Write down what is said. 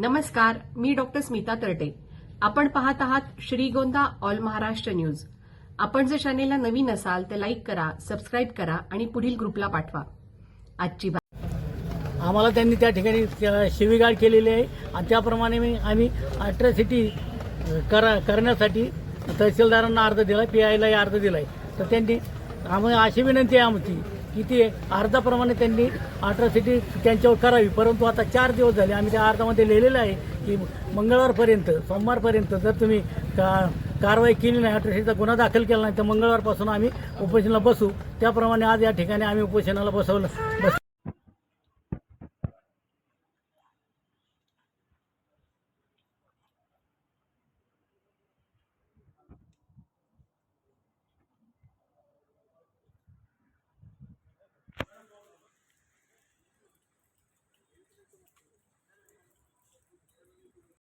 नमस्कार मी डॉक्टर स्मिता तरटे. आपण पाहत आहात श्रीगोंदा ऑल महाराष्ट्र न्यूज. आपण जर चॅनेलला नवीन असाल तर लाईक करा सबस्क्राईब करा आणि पुढील ग्रुपला पाठवा. आजची बात आम्हाला त्यांनी त्या ठिकाणी शिवीगाळ केलेली आहे. आणि त्याप्रमाणे मी आम्ही अट्रॅसिटी करा करण्यासाठी तहसीलदारांना अर्ज दिला पी आयलाही अर्ज दिला आहे तर त्यांनी आम्हाला अशी विनंती आहे आमची की आहे अर्जाप्रमाणे त्यांनी अट्रॉसिटी त्यांच्यावर करावी. परंतु आता चार दिवस झाले आम्ही त्या अर्जामध्ये लिहिलेलं आहे की मंगळवारपर्यंत सोमवारपर्यंत जर तुम्ही का कारवाई केली नाही अट्रॉसिटीचा गुन्हा दाखल केला नाही तर मंगळवारपासून आम्ही उपोषणाला बसू. त्याप्रमाणे आज या ठिकाणी आम्ही उपोषणाला बसवलं बस